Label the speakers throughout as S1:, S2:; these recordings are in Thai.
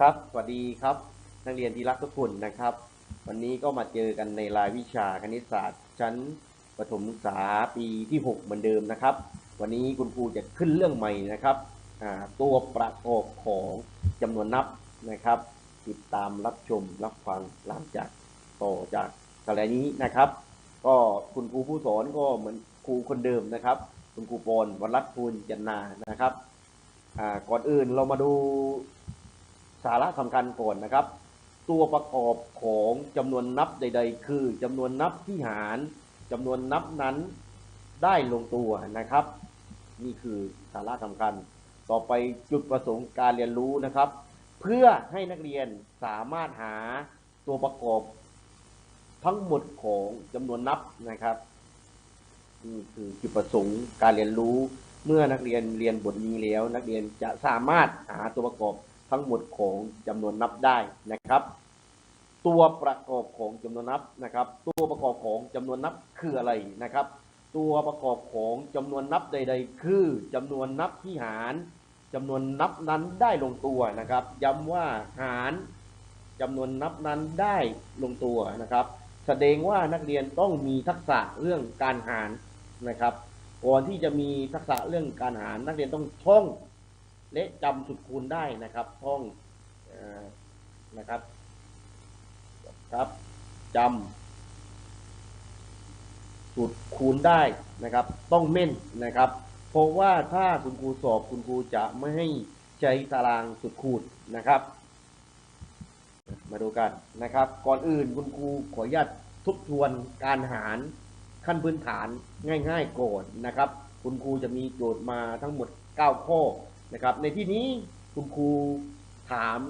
S1: ครับสวัสดีครับ นักเรียนที่รักทุกคนนะครับ วันนี้ก็มาเจอกันในรายวิชาคณิตศาสตร์ ชั้นประถมศึกษาปีที่ 6 เหมือนเดิมนะครับ วันนี้คุณครูจะขึ้นเรื่องใหม่นะครับตัวประกอบของจำนวนนับนะครับ ติดตามรับชมรับฟังหลังจากต่อจากสไลด์นี้นะครับ ก็คุณครูผู้สอนก็เหมือนครูคนเดิมนะครับ คุณครูปอนวรัตน์ภูลจันนานะครับก่อนอื่นเรามาดู สาระสำคัญก่อนนะครับ ตัวประกอบของจำนวนนับใด ๆ คือจำนวนนับที่หารจำนวนนับนั้นได้ลงตัวนะครับ นี่คือสาระสำคัญ ต่อไปจุดประสงค์การเรียนรู้นะครับ เพื่อให้นักเรียนสามารถหาตัวประกอบทั้งหมดของจำนวนนับนะครับนี่คือจุดประสงค์การเรียนรู้ เมื่อนักเรียนเรียนบทนี้แล้ว นักเรียนจะสามารถหาตัวประกอบ ทั้งหมดของจำนวนนับได้นะครับ ตัวประกอบของจำนวนนับนะครับ ตัวประกอบของจำนวนนับคืออะไรนะครับ ตัวประกอบของจำนวนนับใด ๆ คือจำนวนนับที่หารจำนวนนับนั้นได้ลงตัวนะครับ ย้ำว่าหารจำนวนนับนั้นได้ลงตัวนะครับ แสดงว่านักเรียนต้องมีทักษะเรื่องการหารนะครับก่อนที่จะมีทักษะเรื่องการหารนักเรียนต้องท่อง และจำสุดคูณได้นะครับท่องอนะครับครับจำสุดคูณได้นะครับ ต้องเม่นนะครับ เพราะว่าถ้าคุณครูสอบคุณครูจะไม่ให้ใช้ตารางสุดคูณนะครับ มาดูกันนะครับ ก่อนอื่นคุณครูขออนุญาตทบทวนการหารขั้นพื้นฐานง่ายๆก่อนนะครับ คุณครูจะมีโจทย์มาทั้งหมด 9 ข้อ นะครับ ในที่นี้คุณครูถาม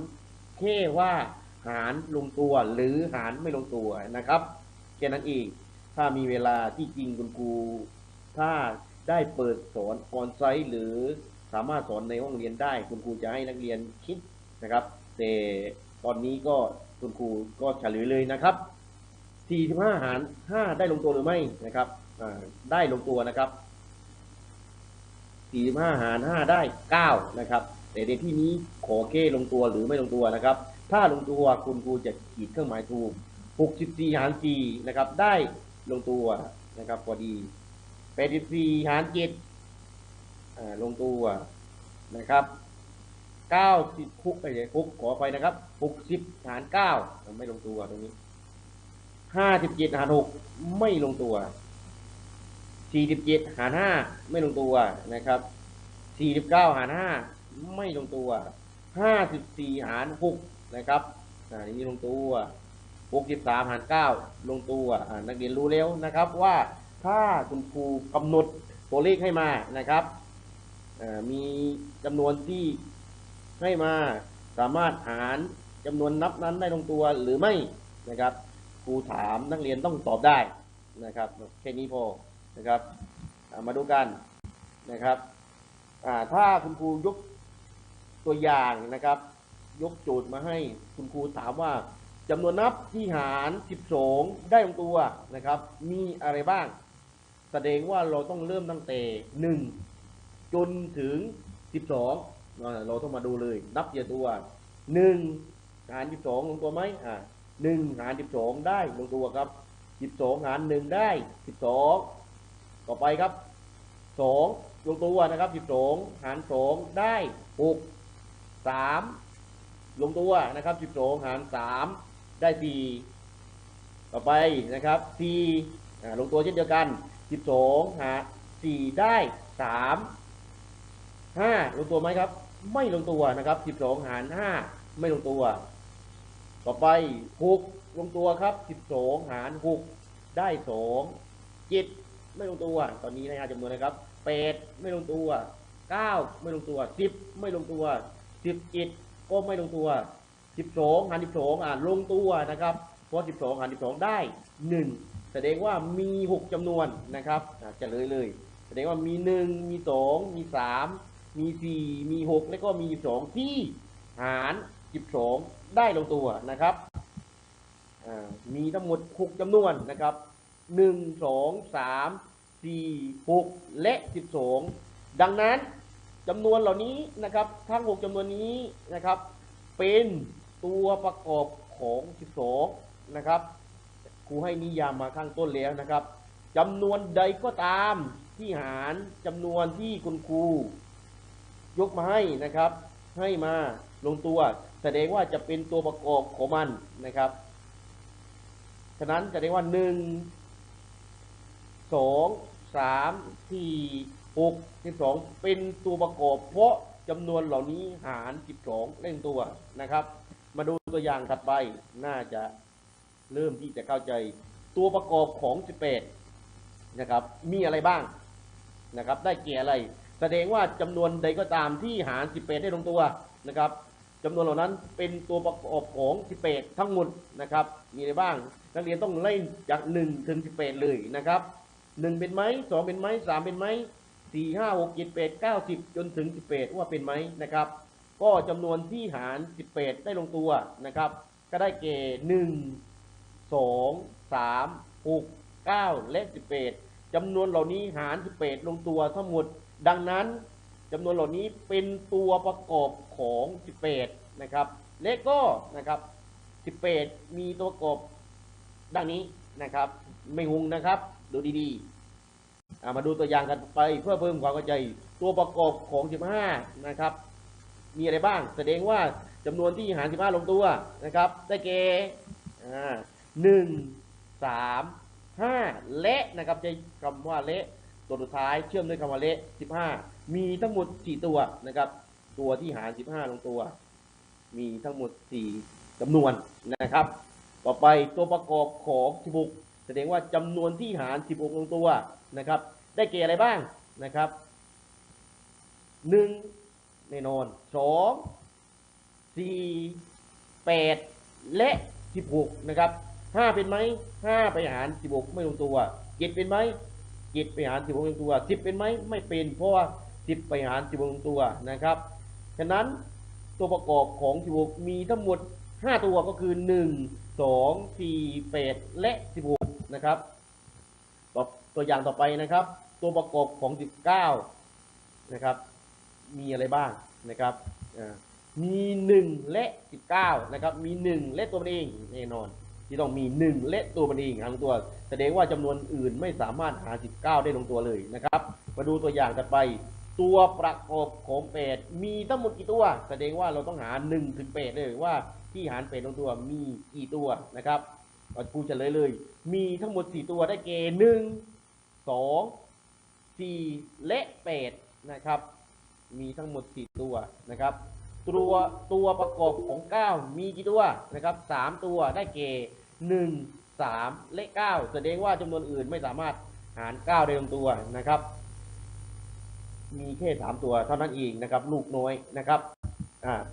S1: แค่ว่าหารลงตัวหรือหารไม่ลงตัวนะครับแค่นั้นเองถ้ามีเวลาที่จริงคุณครูถ้าได้เปิดสอนออนไซต์หรือสามารถสอนในห้องเรียนได้ คุณครูจะให้นักเรียนคิดนะครับแต่ตอนนี้ก็คุณครูก็เฉลยเลยนะครับ 45 หาร 5 ได้ลงตัวหรือไม่นะครับได้ลงตัวนะครับ 45หาร5ได้9นะครับ แต่ในที่นี้ขอแค่ลงตัวหรือไม่ลงตัวนะครับ ถ้าลงตัวคุณครูจะขีดเครื่องหมายถูก64หาร4นะครับ ได้ลงตัวนะครับพอดี84หาร7อ่าลงตัวนะครับ90คุกไปเลยคุกขอไปนะครับ60หาร9ไม่ลงตัวตรงนี้57หาร6ไม่ลงตัว 47หาร5ไม่ลงตัวนะครับ49หาร5ไม่ลงตัว54หาร6นะครับอ่านี่ลงตัว63หาร9ลงตัวอ่านักเรียนรู้แล้วนะครับว่าถ้าคุณครูกำหนดตัวเลขให้มานะครับอ่ามีจำนวนที่ให้มาสามารถหารจำนวนนับนั้นได้ลงตัวหรือไม่นะครับครูถามนักเรียนต้องตอบได้นะครับแค่นี้พอ นะครับมาดูกันนะครับถ้าคุณครูยกตัวอย่างนะครับ ยกโจทย์มาให้คุณครูถามว่าจำนวนนับที่หาร 12 ได้ลงตัวนะครับ มีอะไรบ้าง แสดงว่าเราต้องเริ่มตั้งแต่ 1 จนถึง 12อ่าเราต้องมาดูเลย นับเทียตัว 1 หาร 12 ลงตัวไหมอ่าหนึ่งหารสิบสองได้ลงตัวครับสิบสองหารหนึ่งได้สิบสอง ต่อไปครับสองลงตัวนะครับสิบสองหารสองได้หกสามลงตัวนะครับสิบสองหารสามได้สี่ต่อไปนะครับสี่ลงตัวเช่นเดียวกันสิบสองหารสี่ได้สามห้าลงตัวไหมครับ ไม่ลงตัวนะครับสิบสองหารห้าไม่ลงตัว ต่อไปหกลงตัวครับสิบสองหารหกได้สองเจ็ด ไม่ลงตัวตอนนี้นะฮะจำนวนนะครับแปดไม่ลงตัวเก้าไม่ลงตัวสิบไม่ลงตัวสิบเจ็ดก็ไม่ลงตัวสิบสองหารสิบสองอ่าลงตัวนะครับเพราะสิบสองหารสิบสองได้หนึ่งแสดงว่ามีหกจำนวนนะครับจะเลยเลย แสดงว่ามีหนึ่งมีสองมีสามมีสี่มีหกแล้วก็มีสองที่หาร12ได้ลงตัวนะครับมีทั้งหมด6จำนวนนะครับ 1 2 3 4 6และ12ดังนั้นจำนวนเหล่านี้นะครับทั้ง6จำนวนนี้นะครับ เป็นตัวประกอบของ12นะครับครูให้นิยามมาข้างต้นแล้วนะครับจำนวนใดก็ตามที่หารจำนวนที่คุณครูยกมาให้นะครับ ให้มาลงตัว แสดงว่าจะเป็นตัวประกอบของมันนะครับ ฉะนั้นแสดงว่าหนึ่ง สองสามสี่หกสิบสองเป็นตัวประกอบ เพราะจำนวนเหล่านี้หารสิบสองเล่นตัวนะครับ มาดูตัวอย่างถัดไปน่าจะเริ่มที่จะเข้าใจ ตัวประกอบของสิบแปดนะครับ มีอะไรบ้างนะครับ ได้แก่อะไร แสดงว่าจำนวนใดก็ตามที่หาร18ได้ลงตัวนะครับจำนวนเหล่านั้นเป็นตัวประกอบของ 18 ทั้งหมดนะครับ มีอะไรบ้าง นักเรียนต้องไล่จาก 1 ถึง 18 เลยนะครับ 1เป็นไหม2เป็นไหม3เป็นไหม4 5 6 7 8 9 10จนถึง18ว่าเป็นไหมนะครับ ก็จำนวนที่หาร18ได้ลงตัวนะครับ ก็ได้แก่1 2 3 6 9และ18จำนวนเหล่านี้หาร18ลงตัวทั้งหมด ดังนั้นจำนวนเหล่านี้เป็นตัวประกอบของ18นะครับและก็นะครับ18มีตัวประกอบดังนี้นะครับ ไม่งงนะครับ ดูดีๆมาดูตัวอย่างกันไปเพื่อเพิ่มความเข้าใจ ตัวประกอบของ 15 นะครับ มีอะไรบ้าง แสดงว่าจำนวนที่หาร 15 ลงตัวนะครับ ได้แก่อ่าหนึ่งสามห้าและนะครับใช้คำว่าและตัวสุดท้ายเชื่อมด้วยคำว่าและ15 มีทั้งหมด 4 ตัวนะครับ ตัวที่หาร 15 ลงตัว มีทั้งหมด 4จำนวนนะครับ ต่อไปตัวประกอบของ 16 แสดงว่าจำนวนที่หาร 16 ลงตัวนะครับ ได้แก่อะไรบ้างนะครับ 1 แน่นอน 2 4 8 และ 16 นะครับ 5 เป็นไหม 5 ไปหาร 16 ไม่ลงตัว 7 เป็นไหม 7 ไปหาร 16 ลงตัว 10 เป็นไหม ไม่เป็น เพราะว่า 10 ไปหาร 16 ลงตัวนะครับฉะนั้นตัวประกอบของ 16 มีทั้งหมด 5 ตัวก็คือ 1 2 4 8 และ 16 นะครับต่อตัวอย่างต่อไปนะครับ ตัวประกอบของ 19 นะครับ มีอะไรบ้างนะครับมี 1 และ 19 นะครับ มี 1 และตัวมันเองแน่นอนที่ต้องมี 1 และตัวมันเองหาลงตัว แสดงว่าจำนวนอื่นไม่สามารถหา 19 ได้ลงตัวเลยนะครับ มาดูตัวอย่างต่อไป ตัวประกอบของ8มีทั้งหมดกี่ตัว แสดงว่าเราต้องหา1ถึง8เลยว่าที่หาร8ลงตัวมีกี่ตัวนะครับ เราพูดเฉลยเลย มีทั้งหมด 4 ตัวได้แก่1 2 4และ8นะครับ มีทั้งหมด 4 ตัวนะครับ ตัวตัวประกอบของ 9 มีกี่ตัวนะครับ3ตัวได้แก่1 3และ9แสดงว่าจำนวนอื่นไม่สามารถหาร9ได้ลงตัวนะครับ มีแค่3ตัวเท่านั้นเองนะครับ ลูกน้อยนะครับ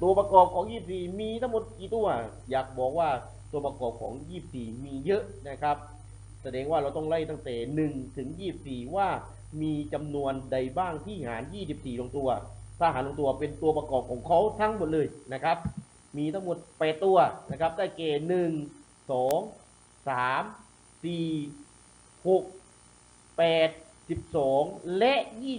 S1: ตัวประกอบของ 24 มีทั้งหมดกี่ตัว อยากบอกว่า ตัวประกอบของ 24 มีเยอะนะครับ แสดงว่าเราต้องไล่ตั้งแต่1ถึง 24 ว่ามีจำนวนใดบ้างที่หาร 24 ลงตัว ถ้าหารลงตัวเป็นตัวประกอบของเขาทั้งหมดเลยนะครับ มีทั้งหมด8ตัวนะครับ ได้เกณฑ์1 2 3 4 6 8 12 และ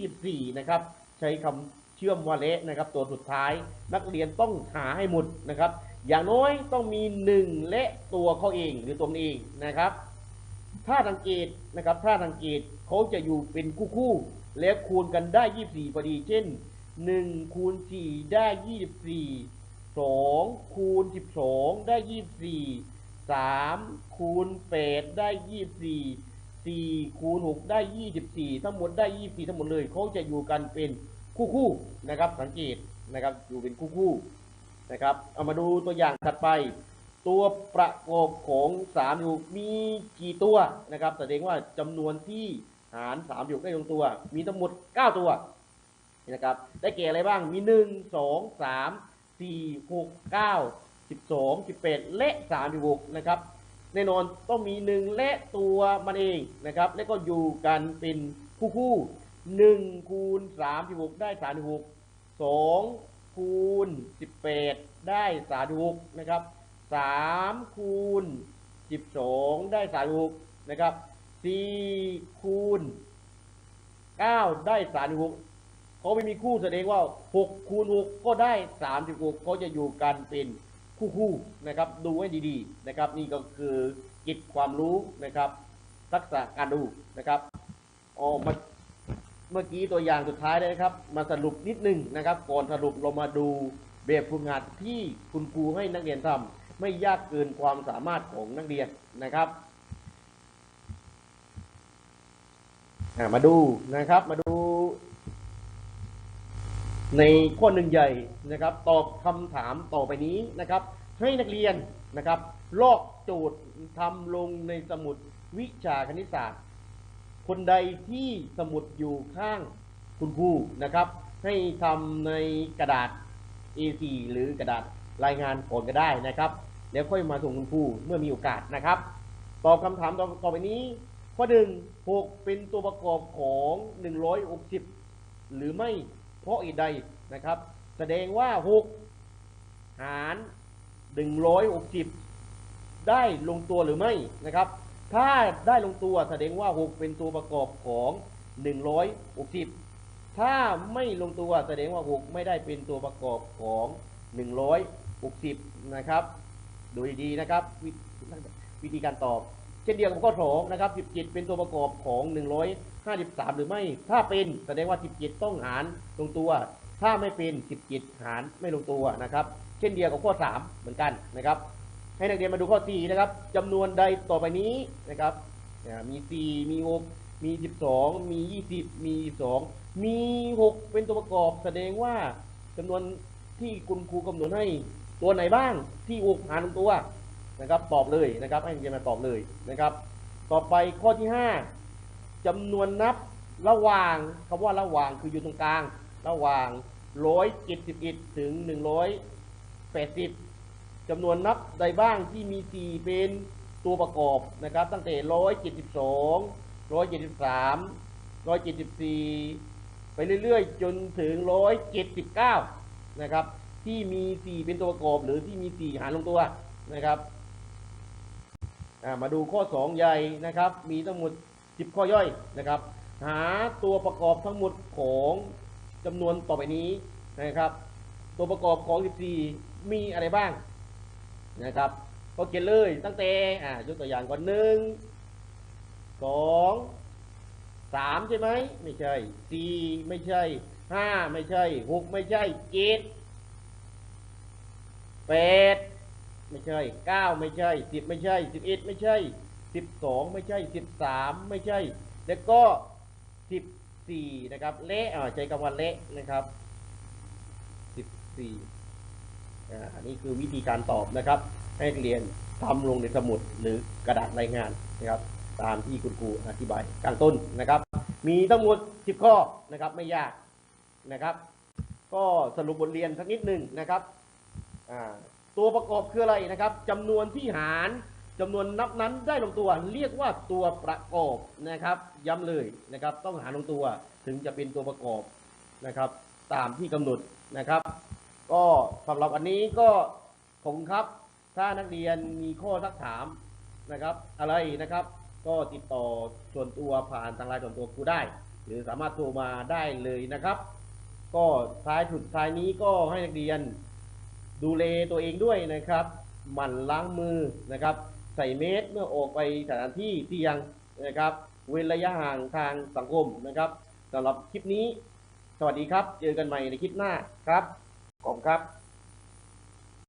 S1: 24 นะครับ ใช้คำเชื่อมว่าและนะครับ ตัวสุดท้ายนักเรียนต้องหาให้หมดนะครับ อย่างน้อยต้องมี 1 และตัวเขาเองหรือตัวมันเองนะครับ ถ้าสังเกตนะครับถ้าสังเกตเขาจะอยู่เป็นคู่คู่ๆแล้วคูณกันได้ 24พอดี เช่น 1 คูณ 4 ได้ 24 2 คูณ 12 ได้ 24 3 คูณ 8 ได้ 24 4 คูณ 6 ได้ 24 ทั้งหมดได้ 24 ทั้งหมดเลยเขาจะอยู่กันเป็นคู่คู่ๆนะครับสังเกตนะครับอยู่เป็นคู่คู่ๆ นะครับ เอามาดูตัวอย่างถัดไป ตัวประกอบของ3อยู่มีกี่ตัวนะครับแสดงว่าจำนวนที่หาร3อยู่ได้ลงตัว มีทั้งหมด 9 ตัวนะครับ ได้แก่อะไรบ้าง มี 1 2 3 4 6 9 12 18 และ 36 นะครับ แน่นอนต้องมี 1 และตัวมันเองนะครับ และก็อยู่กันเป็นคู่คู่1คูณ36 ได้ 36 2 คูณ 18 ได้36นะครับสามคูณสิบสองได้สามหกนะครับสี่คูณเก้าได้สามหกเขาไม่มีคู่แสดงว่า 6 คูณ 6 ก็ได้36เขาจะอยู่กันเป็นคู่คู่ๆนะครับดูให้ดีๆนะครับ นี่ก็คือกิจความรู้นะครับทักษะการดูนะครับออกมา เมื่อกี้ตัวอย่างสุดท้ายเลยนะครับ มาสรุปนิดนึงนะครับ ก่อนสรุปเรามาดูแบบฝึกหัดที่คุณครูให้นักเรียนทำไม่ยากเกินความสามารถของนักเรียนนะครับมาดูนะครับมาดู ในข้อหนึ่งใหญ่นะครับ ตอบคำถามต่อไปนี้นะครับ ให้นักเรียนนะครับ ลอกโจทย์ทำลงในสมุดวิชาคณิตศาสตร์ คนใดที่สมุดอยู่ข้างคุณครูนะครับ ให้ทำในกระดาษ A4 หรือกระดาษรายงานก่อนก็ได้นะครับ แล้วค่อยมาส่งคุณครูเมื่อมีโอกาสนะครับ ตอบคำถามต่อต่อไปนี้ ข้อหนึ่งหกเป็นตัวประกอบของ 160 หรือไม่เพราะอีกใดนะครับ แสดงว่า 6 หาร 160 ได้ลงตัวหรือไม่นะครับ ถ้าได้ลงตัวแสดงว่า 6 เป็นตัวประกอบของ 160 ถ้าไม่ลงตัวแสดงว่า 6 ไม่ได้เป็นตัวประกอบของ 160 นะครับ ดูดีๆนะครับววิธีการตอบ เช่นเดียวกับข้อ2นะครับ 17 เป็นตัวประกอบของ 153 หรือไม่ ถ้าเป็นแสดงว่า 17 ต้องหารลงตัว ถ้าไม่เป็น 17 หารไม่ลงตัวนะครับ เช่นเดียวกับข้อ 3 เหมือนกันนะครับ ให้นักเรียนมาดูข้อ 4 นะครับจำนวนใดต่อไปนี้นะครับอ่มี 4 มี 6 มี 12 มี 20 มี 2 มี 6 เป็นตัวประกอบแสดงว่าจำนวนที่คุณครูกำหนดให้ตัวไหนบ้างที่6หารลงตัวนะครับตอบเลยนะครับให้นักเรียนมาตอบเลยนะครับ ต่อไปข้อที่ 5จำนวนนับระหว่างคำว่าระหว่างคืออยู่ตรงกลาง ระหว่าง171ถึง180 จำนวนนับใดบ้างที่มี 4 เป็นตัวประกอบนะครับ ตั้งแต่ 172 173 174 ไปเรื่อยๆ จนถึง 179 นะครับ ที่มี 4 เป็นตัวประกอบ หรือที่มี 4 หารลงตัวนะครับมาดูข้อ 2 ใหญ่นะครับ มีทั้งหมด 10 ข้อย่อยนะครับ หาตัวประกอบทั้งหมดของจำนวนต่อไปนี้นะครับ ตัวประกอบของ 14 มีอะไรบ้าง นะครับก็เขียนเลยตั้งแต่อ่ายกตัวอย่างก่อนหนึ่งสองสามใช่ไหมไม่ใช่สี่ไม่ใช่ห้าไม่ใช่หกไม่ใช่เจ็ดแปดไม่ใช่เก้าไม่ใช่สิบไม่ใช่สิบเอ็ดไม่ใช่สิบสองไม่ใช่สิบสามไม่ใช่ แล้วก็สิบสี่นะครับ เละอ่าใช้คำว่าเละนะครับสิบสี่ อันนี้คือวิธีการตอบนะครับ ให้เรียนทำลงในสมุดหรือกระดาษรายงานนะครับ ตามที่คุณครูอธิบายกลางต้นนะครับ มีทั้งหมด 10 ข้อนะครับไม่ยากนะครับ ก็สรุปบทเรียนสักนิดหนึ่งนะครับตัวประกอบคืออะไรนะครับจำนวนที่หารจำนวนนับนั้นได้ลงตัว เรียกว่าตัวประกอบนะครับ ย้ำเลยนะครับ ต้องหารลงตัวถึงจะเป็นตัวประกอบนะครับ ตามที่กำหนดนะครับ ก็สำหรับอันนี้ก็ขอบคุณครับ ถ้านักเรียนมีข้อสักถามนะครับ อะไรนะครับ ก็ติดต่อส่วนตัวผ่านทางไลน์ส่วนตัวครูได้ หรือสามารถโทรมาได้เลยนะครับ ก็ท้ายสุดท้ายนี้ก็ให้นักเรียนดูแลตัวเองด้วยนะครับหมั่นล้างมือนะครับ ใส่เมสเมื่อออกไปสถานที่ที่ยังนะครับ เว้นระยะห่างทางสังคมนะครับสำหรับคลิปนี้ สวัสดีครับ เจอกันใหม่ในคลิปหน้าครับ còn cáp